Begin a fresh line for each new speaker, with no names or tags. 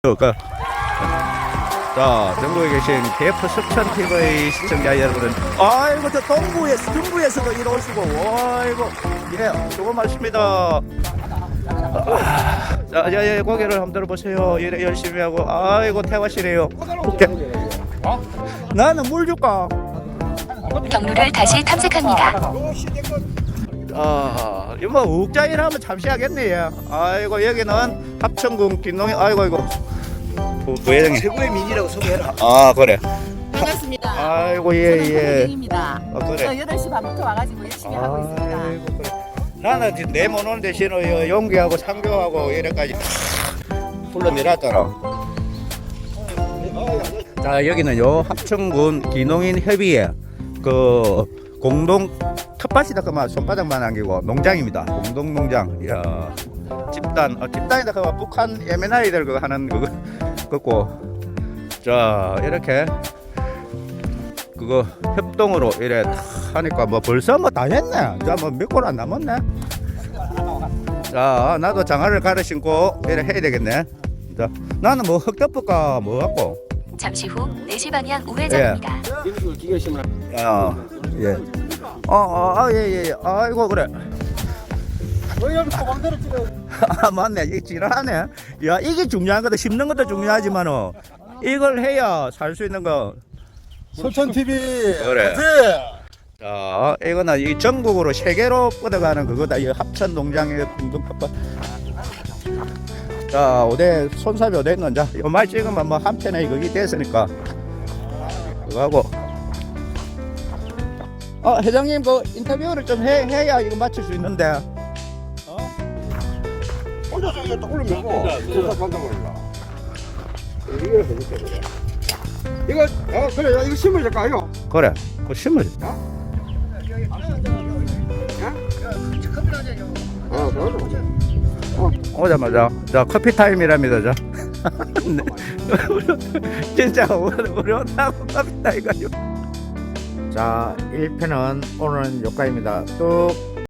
그, 그. 자, 전국에 계신 KF 석천 TV 시청자 여러분, 아이고 저 동부에 중부에서도 이리 오시고, 아이고 예, 수고 많습니다. 아, 자, 예, 예, 고개를 한번 들어보세요. 이래 열심히 하고, 아이고 태화시네요. 나는 물 줄까?
경로를 다시 탐색합니다.
아, 이거 뭐 욱자일 하면 잠시 하겠네. 예. 아이고 여기는 합천군 김농이, 아이고 이거 부, 부회장님.
최고의 민이라고 소개해라.
아 그래.
반갑습니다.
아이고
저는
예 예.
고객입니다.
아,
저
그래.
8시 반부터 와가지고 열심히 하고 있습니다.
아이고 그래. 나는 지금 내못 오는 대신 어, 용기하고 상교하고 이래까지 불러내렸잖아. 자 여기는 요 합천군 기농인 협의회 그 공동 텃밭이다 그만 손바닥만 안기고 농장입니다. 공동 농장. 이야 집단 어, 집단이다 그만 북한 MNI들 그거 하는 그거 그거 자 이렇게 그거 협동으로 이래 다 하니까 뭐 벌써 뭐 다 했네. 자뭐몇 골 안 남았네. 자 나도 장화를 갈아 신고 이래 해야 되겠네. 자 나는 뭐 흙덮을까 뭐 갖고.
잠시 후 4시 방향 우회전입니다.
기계심을
야 예. 어어아예예 예, 아이고 그래.
여기 찍어?
아 맞네 이 지랄하네. 야 이게 중요한 거다 심는 것도 중요하지만은 이걸 해야 살 수 있는 거.
소천 TV.
그래. 자, 이거는 이 전국으로 세계로 뻗어가는 그거다. 이 합천 농장의 공동 텃밭. 자, 어디 손잡이 어디 있는 자, 요 말 찍으면 뭐 한 편에 그게 됐으니까 그거 하고. 어, 회장님 그 인터뷰를 좀 해, 해야 이거 맞출 수 있는데.
혼자서 이거 딱 올리고 조사 간단 말이야. 이거 해줄게. 그래. 이거 아 그래 야, 이거 이거?
그래, 그 심을.
아 그래.
오자마자 자 커피 타임이랍니다 자 네. 진짜 우리 온다고 커피 타임 가지고 자 1편은 오늘은 여기까지입니다. 또